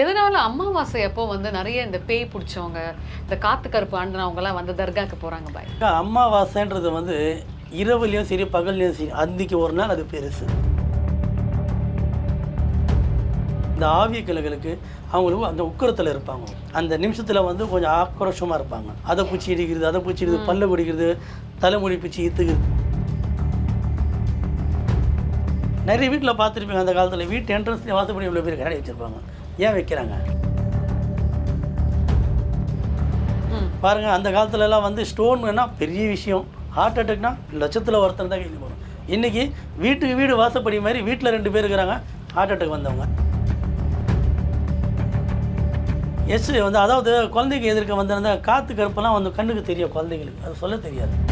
எதனால அமாவாசை அப்போ வந்து நிறைய இந்த பேய் பிடிச்சவங்க இந்த காத்து கருப்பு ஆண்டினவங்கலாம் வந்து தர்காக்கு போறாங்க பாய்? அமாவாசைன்றது வந்து இரவுலையும் சரி பகல்லையும் சரி அந்திக்கு ஒரு நாள் அது பெருசு. இந்த ஆவிய கிளைகளுக்கு அவங்களுக்கு அந்த உக்கரத்தில் இருப்பாங்க. அந்த நிமிஷத்தில் வந்து கொஞ்சம் ஆக்ரோஷமாக இருப்பாங்க. அதை பூச்சி இடிக்கிறது அதை பூச்சி இடிக்கிறது பல்ல குடிக்கிறது தலைமுடி பூச்சி இத்துக்கிறது. நிறைய வீட்டில் பார்த்துருப்பீங்க அந்த காலத்தில் வீட்டு என்ட்ரன்ஸ்லேயே வாசப்படி இவ்வளோ பேர் கண்ணாடி வச்சுருப்பாங்க. ஏன் வைக்கிறாங்க? ம். பாருங்க அந்த காலத்துல எல்லாம் வந்து ஸ்டோன்னா பெரிய விஷயம். ஹார்ட் அட்டாக்னா லட்சத்தில் ஒருத்தர் தான் கையில் போகணும் இன்றைக்கி வீட்டுக்கு வீடு வாசப்படி மாதிரி வீட்டில் ரெண்டு பேர் இருக்கிறாங்க ஹார்ட் அட்டாக் வந்தவங்க. எஸ் வந்து அதாவது குழந்தைக்கு எதிர்க்க வந்திருந்த காற்று கருப்பெல்லாம் வந்து கண்ணுக்கு தெரியும் குழந்தைங்களுக்கு அது சொல்ல தெரியாது.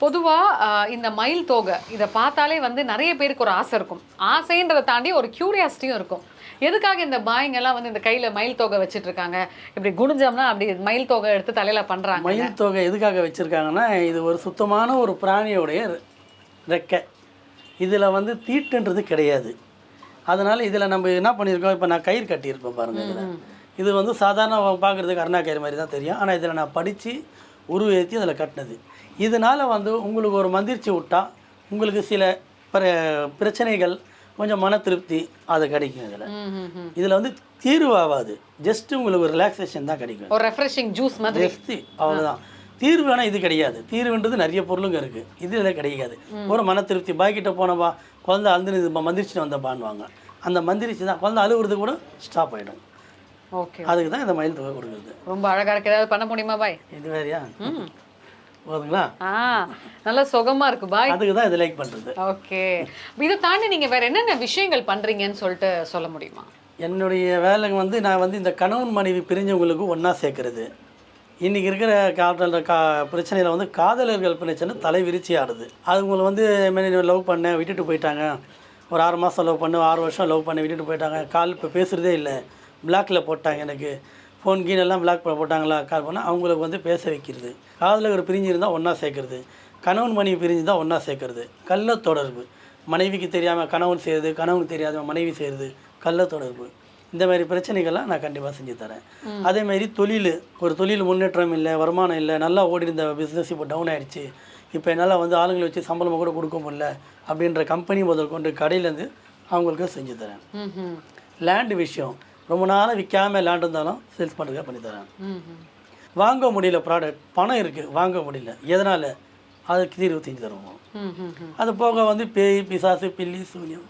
பொதுவா ஆஹ், இந்த மயில் தோகை இதை பார்த்தாலே வந்து நிறைய பேருக்கு ஒரு ஆசை இருக்கும். ஆசைன்றதை தாண்டி ஒரு கியூரியாசிட்டியும் இருக்கும். எதுக்காக இந்த பாய்ங்கெல்லாம் வந்து இந்த கையில மயில் தோகை வச்சிட்டு இருக்காங்க இப்படி குனிஞ்சோம்னா அப்படி மயில் தோகை எடுத்து தலையில பண்றாங்க மயில் தொகை எதுக்காக வச்சுருக்காங்கன்னா இது ஒரு சுத்தமான ஒரு பிராணியோடைய ரெக்கை. இதில் வந்து தீட்டுன்றது கிடையாது. அதனால் இதில் நம்ம என்ன பண்ணியிருக்கோம்? இப்போ நான் கயிறு கட்டியிருப்பேன் பாருங்கள் இதில். இது வந்து சாதாரண பார்க்குறதுக்கு அருணா கயிறு மாதிரி தான் தெரியும். ஆனால் இதில் நான் படித்து உருவேற்றி அதில் கட்டினது. இதனால் வந்து உங்களுக்கு ஒரு மந்திரிச்சு விட்டா உங்களுக்கு சில பிர பிரச்சனைகள் கொஞ்சம் மன திருப்தி அது கிடைக்கும் இதில். இதில் வந்து தீர்வு ஆகாது ஜஸ்ட் உங்களுக்கு ஒரு ரிலாக்ஸேஷன் தான் கிடைக்கும். ஒரு ரெஃப்ரெஷிங் ஜூஸ் மாதிரி. ஜஸ்தி அவ்வளோதான் தீர்வு ஆனால் இது கிடையாது. தீர்வுன்றது நிறைய பொருளுங்க இருக்குது இது இதில் கிடைக்காது. ஒரு மன திருப்தி. பாய்கிட்ட போனவா குழந்தை அழுந்து இது மந்திரிச்சுட்டு வந்தப்பான்வாங்க அந்த மந்திரிச்சு தான் குழந்தை அழுகுறது கூட ஸ்டாப் ஆகிடும் ஓகே. அதுக்கு தான் இந்த மயில் தொகை கொடுக்குறது. ரொம்ப அழகா இருக்கு. ஏதாவது பண்ண முடியுமா பாய்? இது வேறையா? போதுங்களா? ஆ நல்ல சுகமா இருக்கு. பாய் அதுக்கு தான் இது லைக் பண்ணுறது ஓகே. இதை தாண்டி நீங்க வேற என்னென்ன விஷயங்கள் பண்றீங்கன்னு சொல்லிட்டு சொல்ல முடியுமா? என்னுடைய வேலை வந்து நான் வந்து இந்த கணவன் மனைவி பிரிஞ்சவங்களுக்கு ஒன்றா சேர்க்கறது. இன்றைக்கி இருக்கிற காதல் கா பிரச்சனையில் வந்து காதலர்கள் பிரச்சனை தலை விரிச்சி ஆடுது. அதுங்களை வந்து லவ் பண்ணேன் விட்டுட்டு போயிட்டாங்க. ஒரு ஆறு மாதம் லவ் பண்ணு ஆறு வருஷம் லவ் பண்ணி விட்டுட்டு போயிட்டாங்க. கால் இப்போ பேசுகிறதே இல்லை. பிளாக்ல போட்டாங்க எனக்கு. ஃபோன் கீன் எல்லாம் பிளாக் போட்டாங்களா? கால் பண்ணால் அவங்களுக்கு வந்து பேச வைக்கிறது. காதலர் பிரிஞ்சு இருந்தால் ஒன்றா சேர்க்கறது. கணவன் மனைவி பிரிஞ்சு தான் ஒன்றா சேர்க்கறது. கள்ள தொடர்பு. மனைவிக்கு தெரியாமல் கணவன் செய்கிறது கணவனுக்கு தெரியாத மனைவி செய்கிறது கள்ள தொடர்பு. இந்த மாதிரி பிரச்சனைகள்லாம் நான் கண்டிப்பாக செஞ்சு தரேன். அதே மாதிரி தொழில். ஒரு தொழில் முன்னேற்றம் இல்லை வருமானம் இல்லை நல்லா ஓடி இருந்த பிஸ்னஸ் இப்போ டவுன் ஆயிடுச்சு. இப்போ என்னால் வந்து ஆளுங்களை வச்சு சம்பளமாக கூட கொடுக்க முடியல அப்படின்ற கம்பெனி முதல் கொண்டு கடையிலேருந்து அவங்களுக்கு செஞ்சு தரேன். லேண்டு விஷயம். ரொம்ப நாளாக விற்காம லேண்ட் இருந்தாலும் சேல்ஸ் பண்ணுறதுக்காக பண்ணி தரேன் ம் ம் வாங்க முடியல ப்ராடக்ட் பணம் இருக்குது வாங்க முடியல. எதனால்? அதுக்கு தீர்வு செஞ்சு தருவோம். அது போக வந்து பேய் பிசாசு பில்லி சூன்யம்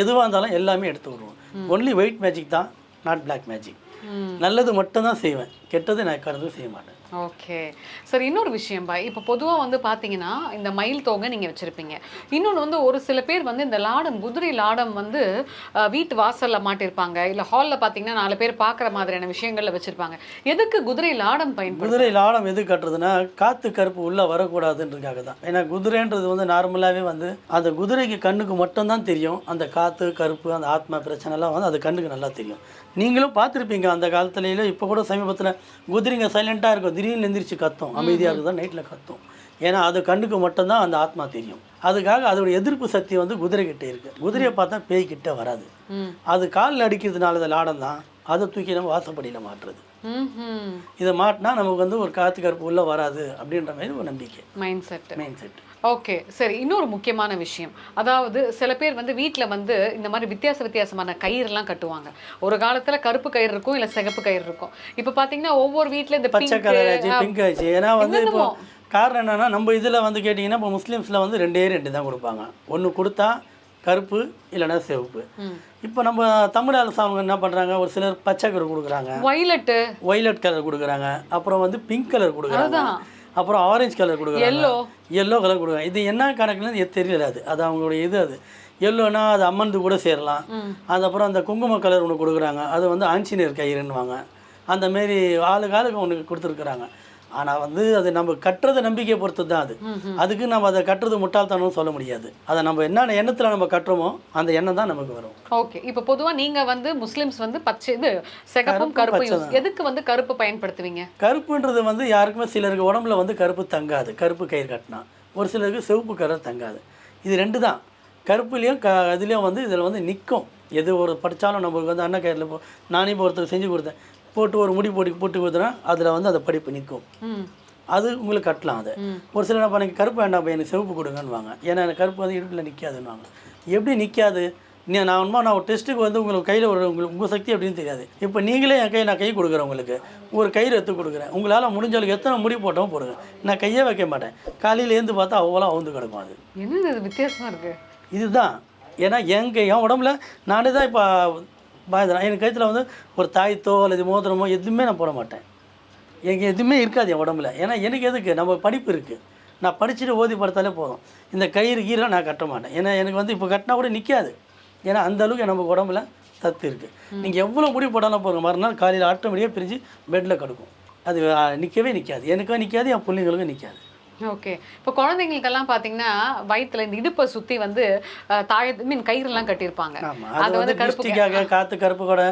எதுவாக இருந்தாலும் எல்லாமே எடுத்து விடுவோம் ஒன்லி ஒயிட் மேஜிக் தான் நாட் பிளாக் மேஜிக். நல்லது மட்டும் தான் செய்வேன் கெட்டது நான் கடந்து செய்ய மாட்டேன். ஓகே சார் இன்னொரு விஷயம் பாய் இப்போ பொதுவாக வந்து பார்த்தீங்கன்னா இந்த மயில் தோகை நீங்கள் வச்சுருப்பீங்க. இன்னொன்று வந்து ஒரு சில பேர் வந்து இந்த லாடம் குதிரை லாடம் வந்து வீட்டு வாசலில் மாட்டியிருப்பாங்க இல்லை ஹாலில் பார்த்தீங்கன்னா நாலு பேர் பார்க்குற மாதிரியான விஷயங்களில் வச்சுருப்பாங்க. எதுக்கு குதிரை லாடம் பயன் குதிரை லாடம் எது கட்டுறதுன்னா காற்று கருப்பு உள்ளே வரக்கூடாதுன்றதுக்காக தான். ஏன்னா குதிரைன்றது வந்து நார்மலாகவே வந்து அந்த குதிரைக்கு கண்ணுக்கு மட்டும்தான் தெரியும். அந்த காற்று கருப்பு அந்த ஆத்மா பிரச்சனைலாம் வந்து அது கண்ணுக்கு நல்லா தெரியும். நீங்களும் பார்த்துருப்பீங்க அந்த காலத்துலேயே. இப்போ கூட சமீபத்தில் குதிரைங்க சைலண்ட்டாக இருக்கும். திடீர்னு எந்திரிச்சு கத்தும். அமைதியாக இருக்குதான் நைட்டில் கத்தும். ஏன்னா அது கண்ணுக்கு மட்டும்தான் அந்த ஆத்மா தெரியும். அதுக்காக அதோட எதிர்ப்பு சக்தி வந்து குதிரை கிட்ட இருக்கு. குதிரையை பார்த்தா பேய் கிட்ட வராது. அது காலில் அடிக்கிறதுனால இந்த லாடம் தான். அதை தூக்கி நம்ம வாசப்படியில் மாட்டுறது. இதை மாட்டினா நமக்கு வந்து ஒரு காற்று கருப்பு உள்ளே வராது அப்படின்ற மாதிரி ஒரு நம்பிக்கை. Mind set main set okay சரி இன்னொரு முக்கியமான விஷயம். அதாவது சில பேர் வந்து வீட்டில் வந்து இந்த மாதிரி வித்தியாச வித்தியாசமான கயிறுலாம் கட்டுவாங்க. ஒரு காலத்தில் கருப்பு கயிறு இருக்கும் இல்லை சிகப்பு கயிறு இருக்கும். இப்போ பார்த்தீங்கன்னா ஒவ்வொரு வீட்டில் இந்த பச்சை கலர் ஆச்சு பிங்க் ஆச்சு ஏன்னா வந்து இப்போ. காரணம் என்னன்னா நம்ம இதில் வந்து கேட்டிங்கன்னா இப்போ முஸ்லீம்ஸில் வந்து ரெண்டே ரெண்டு தான் கொடுப்பாங்க. ஒன்று கொடுத்தா கருப்பு இல்லைன்னா சிவப்பு. இப்போ நம்ம தமிழ் அரசாங்கம் என்ன பண்ணுறாங்க ஒரு சிலர் பச்சை கலர் கொடுக்குறாங்க. வயலட்டு ஒய்லட் கலர் கொடுக்குறாங்க. அப்புறம் வந்து பிங்க் கலர் கொடுக்குறாங்க. அப்புறம் ஆரஞ்சு கலர் கொடுக்குறாங்க. Yellow. எல்லோ கலர் கொடுக்குறாங்க. இது என்ன கணக்குன்னு எது தெரியல அது. அது அவங்களுடைய இது அது. எல்லோனா அது அம்மந்து கூட சேரலாம். அதுக்கப்புறம் அந்த குங்கும கலர் ஒன்று கொடுக்குறாங்க. அது வந்து ஆஞ்சநேயர் கயிறுன்னுவாங்க. அந்த மாரி ஆளுக்கு ஆளுக்கு ஒன்று கொடுத்துருக்குறாங்க. ஆனால் வந்து அது நம்ம கட்டுறத நம்பிக்கையை பொறுத்து தான் அது அதுக்கு நம்ம அதை கட்டுறது முட்டாள்தனம்னு சொல்ல முடியாது. அதை நம்ம என்ன எண்ணத்தில் நம்ம கட்டுறோமோ அந்த எண்ணம் தான் நமக்கு வரும். ஓகே. இப்போ பொதுவா நீங்க வந்து முஸ்லிம்ஸ் வந்து பச்சை இது சிகப்பும் கருப்பு எதுக்கு வந்து கருப்பு பயன்படுத்துவீங்க? கருப்புன்றது வந்து யாருக்குமே சிலருக்கு உடம்புல வந்து கருப்பு தங்காது. கருப்பு கயிறு கட்டினா ஒரு சிலருக்கு சிவப்பு கலர் தங்காது. இது ரெண்டு தான். கருப்புலேயும் க இதுலேயும் வந்து இதில் வந்து நிற்கும் எது ஒரு படித்தாலும் நம்மளுக்கு வந்து அண்ணன் கயிறில் போ நானே இப்போ ஒருத்தர் செஞ்சு கொடுத்தேன். போட்டு ஒரு முடி போட்டு போட்டு கொடுத்தனா அதில் வந்து அந்த படிப்பு நிற்கும் அது உங்களுக்கு கட்டலாம் அதை. ஒரு சிலர் என்ன பண்ணி கருப்பு வேண்டாம் எனக்கு சிவப்பு கொடுங்கன்னுவாங்க. ஏன்னா எனக்கு கருப்பு வந்து இடுப்பில் நிற்காதுன்னுவாங்க எப்படி நிற்காது நீ நான் உண்மை நான் ஒரு டெஸ்ட்டுக்கு வந்து உங்களுக்கு கையில் ஒரு உங்களுக்கு உங்கள் சக்தி அப்படின்னு தெரியாது. இப்போ நீங்களே என் கை நான் கை கொடுக்குறேன் உங்களுக்கு. ஒரு கயிறு எடுத்து கொடுக்குறேன். உங்களால் முடிஞ்சளவுக்கு எத்தனை முடி போட்டோம் போடுங்க. நான் கையே வைக்க மாட்டேன். காலையில் ஏந்து பார்த்தா அவ்வளோ அவுந்து கிடக்கும் அது. என்னது இது வித்தியாசமா இருக்கு? இதுதான். ஏன்னா எங்க என் உடம்புல நானே தான் இப்போ பாயதுறேன் எனக்கு கழுத்தில் வந்து ஒரு தாயத்தோ அல்லது மோதிரமோ எதுவுமே நான் போட மாட்டேன். எங்க எதுவுமே இருக்காது என் உடம்புல. ஏன்னா எனக்கு எதுக்கு? நம்ம படிப்பு இருக்குது நான் படிச்சுட்டு ஓதி படுத்தாலே போதும். இந்த கயிறு கீரை நான் கட்ட மாட்டேன். ஏன்னா எனக்கு வந்து இப்போ கட்டினா கூட நிற்காது ஏன்னா அந்த அளவுக்கு நம்ம உடம்புல சத்து இருக்குது நீங்கள் எவ்வளோ முடி போட்டாலும் போதும். மறுநாள் காலையில் ஆட்டோமேட்டிக்காக பிரிஞ்சு பெட்டில் கிடக்கும். அது நிற்கவே நிற்காது எனக்கும் நிற்காது என் பிள்ளைங்களுக்கும் நிற்காது ஓகே இப்போ குழந்தைங்களுக்கெல்லாம் பார்த்தீங்கன்னா வயித்துல இந்த இடுப்பை சுத்தி வந்து தாய மீன் கயிறுலாம் கட்டியிருப்பாங்க. அது வந்து வந்து கருப்பு திருஷ்டிக்காக காற்று கருப்பு கூட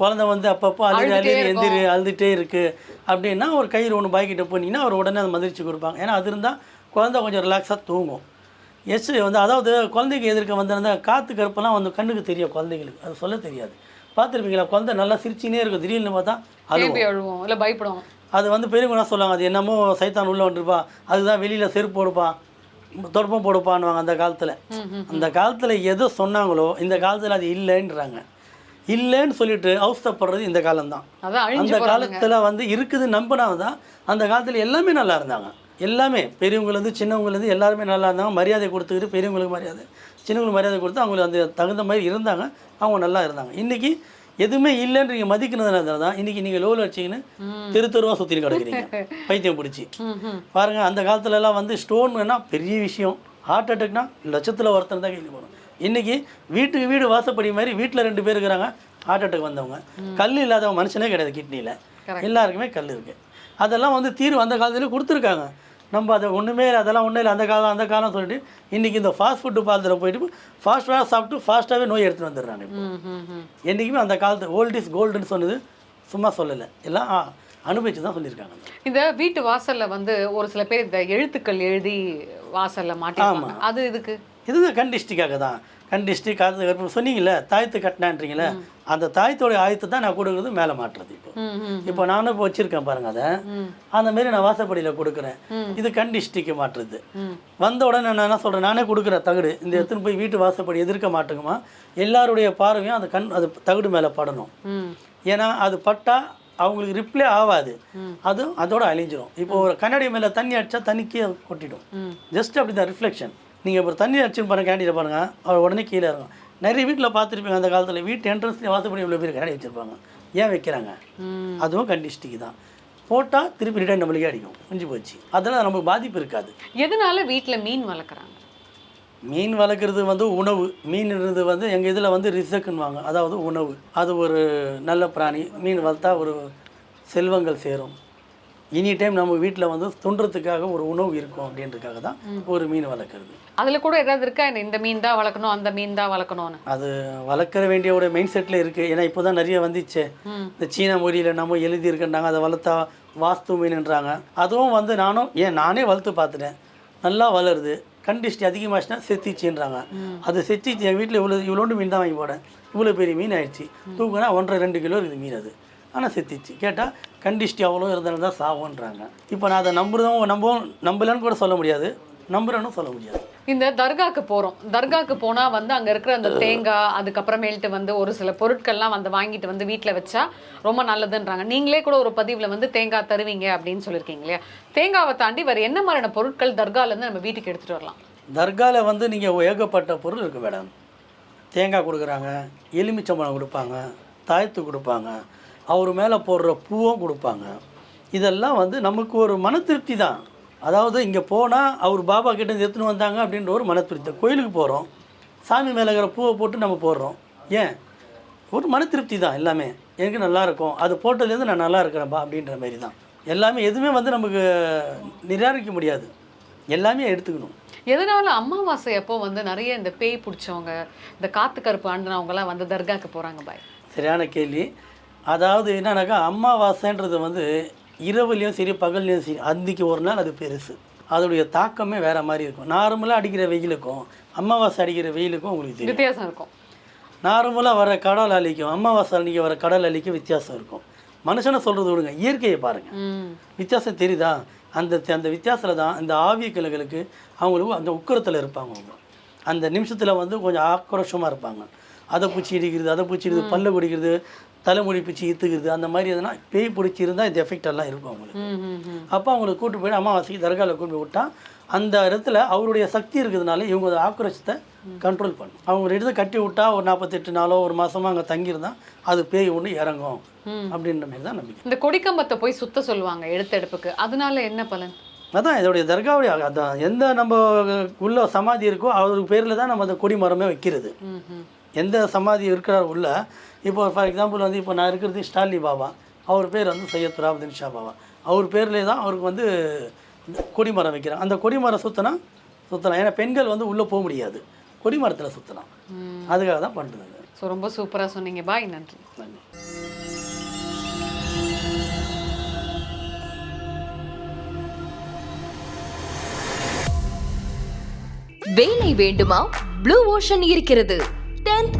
குழந்தை வந்து அப்பப்போ அழுது அழுது. எந்திரி அழுதுகிட்டே இருக்குது அப்படின்னா ஒரு கயிறு ஒன்று பாய்க்கிட்ட போனீங்கன்னா அவர் உடனே அதை மதிச்சு கொடுப்பாங்க. ஏன்னா அது இருந்தால் குழந்தை கொஞ்சம் ரிலாக்ஸாக தூங்கும். எஸ் வந்து அதாவது குழந்தைக்கு எதிர்க்க வந்திருந்த காற்று கருப்பெல்லாம் வந்து கண்ணுக்கு தெரியும் குழந்தைங்களுக்கு. அது சொல்ல தெரியாது. பார்த்துருப்பீங்களா? குழந்தை நல்லா சிரிச்சினே இருக்கும். திடீர்னு பார்த்தா அழுவோம். இல்ல பயப்படும் அது வந்து பெரியவங்க சொல்லுவாங்க? அது என்னமோ சைத்தான் உள்ளே வந்துருப்பா. அதுதான் வெளியில் செருப்பு போடுப்பா தொடப்பம் போடுப்பான்னுவாங்க அந்த காலத்தில். அந்த காலத்தில் எதை சொன்னாங்களோ இந்த காலத்தில் அது இல்லைன்றாங்க. இல்லைன்னு சொல்லிட்டு அவஸ்தைப்படுறது இந்த காலம்தான். அந்த காலத்தில் வந்து இருக்குது நம்பினாங்க தான் அந்த காலத்தில் எல்லாமே நல்லா இருந்தாங்க. எல்லாமே. பெரியவங்கலேருந்து சின்னவங்கலேருந்து எல்லாருமே நல்லா இருந்தாங்க. மரியாதை கொடுத்துக்கிட்டு பெரியவங்களுக்கு மரியாதை சின்னவங்களுக்கு மரியாதை கொடுத்து அவங்களுக்கு அந்த தகுந்த மாதிரி இருந்தாங்க. அவங்க நல்லா இருந்தாங்க. இன்றைக்கி எதுவுமே இல்லைன்றீங்க மதிக்கிறதுனால தான் இன்றைக்கி நீங்கள் லோவில் வச்சிங்கன்னு தெரு தெருவாக சுற்றிட்டு கிடக்குறீங்க. பைத்தியம் பிடிச்சி. பாருங்கள் அந்த காலத்துல எல்லாம் வந்து ஸ்டோன்னா பெரிய விஷயம். ஹார்ட் அட்டாக்னா லட்சத்தில் ஒருத்தர் தான் கையில் போகணும் இன்றைக்கி வீட்டுக்கு வீடு வாசப்படி மாதிரி வீட்டில் ரெண்டு பேர் இருக்கிறாங்க ஹார்ட் அட்டாக் வந்தவங்க. கல் இல்லாதவங்க மனுஷனே கிடையாது கிட்னியில் எல்லாருக்குமே கல் இருக்குது அதெல்லாம் வந்து தீர்வு அந்த காலத்துலேயே கொடுத்துருக்காங்க. நம்ம அதை ஒன்றுமே இல்லை அதெல்லாம் ஒன்றும் இல்லை அந்த காலம் அந்த காலம் சொல்லிட்டு இன்றைக்கி இந்த ஃபாஸ்ட் ஃபுட்டு பாலத்தில் போயிட்டு ஃபாஸ்ட்டாக சாப்பிட்டு ஃபாஸ்ட்டாகவே நோய் எடுத்துகிட்டு வந்துடுறாங்க இப்போ. என்றைக்குமே அந்த காலத்து ஓல்ட் இஸ் கோல்டுன்னு சொன்னது சும்மா சொல்லலை. எல்லாம் அனுபவிச்சு தான் சொல்லியிருக்காங்க. இந்த வீட்டு வாசல்ல வந்து ஒரு சில பேர் இந்த எழுத்துக்கள் எழுதி வாசல்ல மாட்டிருப்பாங்க. அது இதுக்கு இதுதான் கண் டிஸ்டிக்காக தான். கண் டிஸ்டிக் காது கருப்பு சொன்னீங்கல்ல தாயத்து கட்டினான்றீங்களே அந்த தாயத்தோடைய ஆயத்தை தான் நான் கொடுக்குறது மேலே மாட்டுறது இப்போ. இப்போ நானும் இப்போ வச்சுருக்கேன் பாருங்க அதை. அந்த மாரி நான் வாசப்படியில் கொடுக்குறேன். இது கண் டிஸ்டிக்கு மாட்டுறது வந்த உடனே நான் என்ன சொல்கிறேன் நானே கொடுக்குறேன் தகடு இந்த எடுத்துன்னு போய் வீட்டு வாசப்படி எதிர்க்க மாட்டுங்கம்மா எல்லாருடைய பார்வையும் அந்த கண் அது தகடு மேலே படணும். ஏன்னா அது பட்டா அவங்களுக்கு ரிப்ளே ஆகாது. அது அதோட அழிஞ்சிரும். இப்போ ஒரு கண்ணாடி மேலே தண்ணி அடிச்சா தண்ணிக்கே கொட்டிடும். ஜஸ்ட் அப்படி தான் ரிஃப்ளெக்ஷன். நீங்கள் இப்போ தண்ணி அடிச்சுன்னு பாருங்க கேண்டியில் பாருங்க அவர் உடனே கீழே இருக்கும் நிறைய வீட்டில் பார்த்துருப்பீங்க அந்த காலத்தில் வீட்டு என்ட்ரன்ஸ்லேயே வாசப்படி இவ்வளோ பேர் கண்ணாடி வச்சுருப்பாங்க. ஏன் வைக்கிறாங்க. அதுவும் கண்டிஸ்டிக்கு தான். போட்டால் திருப்பி ரிட்டர்ன் நம்மளுக்கே அடிக்கும். முடிஞ்சு போச்சு. அதெல்லாம் நமக்கு பாதிப்பு இருக்காது. எதனால வீட்ல மீன் வளர்க்குறாங்க? மீன் வளர்க்குறது வந்து உணவு. மீன்ன்றது வந்து எங்கள் இதில் வந்து ரிசக்குன்னுவாங்க. அதாவது உணவு. அது ஒரு நல்ல பிராணி. மீன் வளர்த்தா ஒரு செல்வங்கள் சேரும். எனி டைம் நம்ம வீட்டில் வந்து துண்டுறதுக்காக ஒரு உணவு இருக்கும் அப்படின்றதுக்காக தான் ஒரு மீன் வளர்க்குறது. அதுல கூட ஏதாவது இருக்கா? இந்த மீன் தான் வளர்க்கணும் அந்த மீன் தான் வளர்க்கணும்னு? அது வளர்க்குற வேண்டிய ஒரு மைண்ட் செட்டில் இருக்குது ஏன்னா இப்போ தான் நிறைய வந்துச்சே. இந்த சீன மொழியில் நம்ம எழுதியிருக்கேன்றாங்க அதை வளர்த்தா வாஸ்து மீன்ன்றாங்க. அதுவும் வந்து நானும் ஏன் நானே வளர்த்து பார்த்துட்டேன். நல்லா வளருது. கண்டிஸ்டி அதிகமாச்சுன்னா செத்திச்சுன்றாங்க. அது செத்திச்சு என் வீட்டில் இவ்வளோ இவ்வளோண்டு மீன் தான் வாங்கி போடேன் இவ்வளோ பெரிய மீன் ஆயிடுச்சு. தூக்குனா ஒன்றரை ரெண்டு கிலோ இருக்குது மீன் அது. ஆனால் செத்திச்சு. கேட்டால் கண்டிஸ்டி அவ்வளோ இருந்தாலும் தான் சாவுன்றாங்க. இப்போ நான் அதை நம்புறதும் நம்பவும் நம்பலன்னு கூட சொல்ல முடியாது. நம்புறேன்னு சொல்ல முடியாது. இந்த தர்காக்கு போறோம். தர்காக்கு போனா வந்து அங்க இருக்கிற அந்த தேங்காய் அதுக்கப்புறமேல்ட்டு வந்து ஒரு சில பொருட்கள்லாம் வந்து வாங்கிட்டு வந்து வீட்ல வச்சா ரொம்ப நல்லதுன்றாங்க. நீங்களே கூட ஒரு பதிவுல வந்து தேங்காய் தருவீங்க அப்படின்னு சொல்லியிருக்கீங்க இல்லையா? தேங்காவை தாண்டி வேற என்ன மாதிரியான பொருட்கள் தர்கால இருந்து நம்ம வீட்டுக்கு எடுத்துட்டு வரலாம்? தர்காவில் வந்து நீங்கள் ஏகப்பட்ட பொருள் இருக்குது மேடம். தேங்காய் கொடுக்குறாங்க எலுமிச்சம்பழம் கொடுப்பாங்க தாயத்து கொடுப்பாங்க அவர் மேலே போடுற பூவும் கொடுப்பாங்க. இதெல்லாம் வந்து நமக்கு ஒரு மன திருப்தி தான். அதாவது இங்கே போனால் அவர் பாபா கிட்ட எடுத்துன்னு வந்தாங்க அப்படின்ற ஒரு மன திருப்தி கோயிலுக்கு போகிறோம் சாமி மேலே இருக்கிற பூவை போட்டு நம்ம போடுறோம். ஏன்? ஒரு மன திருப்தி தான் எல்லாமே. எனக்கு நல்லா இருக்கும். அது போட்டதுலேருந்து நான் நல்லா இருக்கிறேன்பா அப்படின்ற மாதிரி தான். எல்லாமே எதுவுமே வந்து நமக்கு நிராகரிக்க முடியாது. எல்லாமே எடுத்துக்கணும். எதனால அமாவாசை அப்போ வந்து நிறைய இந்த பேய் பிடிச்சவங்க இந்த காத்து கருப்பு ஆண்டுனவங்கலாம் வந்து தர்காக்கு போறாங்க பாய்? சரியான கேள்வி. அதாவது என்னன்னாக்கா அமாவாசைன்றது வந்து இரவுலேயும் சரி பகல்லையும் சரி அந்திக்கு ஒரு நாள் அது பெருசு. அதோடைய தாக்கமே வேறு மாதிரி இருக்கும். நார்மலாக அடிக்கிற வெயிலுக்கும் அமாவாசை அடிக்கிற வெயிலுக்கும் உங்களுக்கு தெரியும். வித்தியாசம் இருக்கும். நார்மலாக வர கடல் அலிக்கும் அமாவாசை அன்றைக்கி வர கடல் அலிக்கும் வித்தியாசம் இருக்கும். மனுஷனை சொல்கிறது விடுங்க இயற்கையை பாருங்கள் வித்தியாசம் தெரியுதா? அந்த அந்த வித்தியாசத்தில் தான் இந்த ஆவிய கிளைகளுக்கு அவங்களுக்கு அந்த உக்கரத்தில் இருப்பாங்க அவங்க. அந்த நிமிஷத்தில் வந்து கொஞ்சம் ஆக்ரோஷமாக இருப்பாங்க. அதை பூச்சி இடிக்கிறது அதை பூச்சி இடிக்கிறது பல்ல குடிக்கிறது தலைமுடி பிடிச்சி இத்துக்கிறது அந்த மாதிரி எதுனா பேய் பிடிச்சி இருந்தால் இந்த எஃபெக்ட் எல்லாம் இருக்கும் அவங்களுக்கு. அப்போ அவங்களுக்கு கூட்டு போய் அமாவாசைக்கு தர்காவில் கூட்டு போய் விட்டா அந்த இடத்துல அவருடைய சக்தி இருக்கிறதுனால இவங்க ஆக்ரோஷத்தை கண்ட்ரோல் பண்ணும். அவங்க ஒரு இடத்த கட்டி விட்டா ஒரு நாற்பத்தெட்டு நாளோ ஒரு மாதமோ அங்கே தங்கியிருந்தா அது பேய் ஒன்று இறங்கும் அப்படின்ற மாதிரி தான் நம்பிக்கை. இந்த கொடிக்கம்பத்தை போய் சுத்த சொல்லுவாங்க எடுத்தெடுப்புக்கு அதனால என்ன பலன்? அதான் இதோடைய தர்காவுடைய அதான் எந்த நம்ம உள்ள சமாதி இருக்கோ அவருக்கு பேரில் தான் நம்ம அந்த கொடி மரமே வைக்கிறது. எந்த சமாதி இருக்கிறார் உள்ள இப்போ ஃபார் எக்ஸாம்பிள் வந்து இப்போ நான் இருக்கிறது ஸ்டாலி பாபா. அவர் பேர் வந்து சையத் துராபுதீன் ஷா பாபா. அவர் பேர்லேயே தான் அவருக்கு வந்து கொடிமரம் வைக்கிறாங்க. அந்த கொடிமரம் சுற்றினா சுற்றலாம் ஏன்னா பெண்கள் வந்து உள்ளே போக முடியாது. கொடிமரத்தில் சுற்றலாம் அதுக்காக தான் பண்ணுறது ஸோ ரொம்ப சூப்பரா சொன்னீங்க. பாய் நன்றி. நன்றி. வேலை வேண்டுமா? ப்ளூ ஓஷன் இருக்கிறது. 10th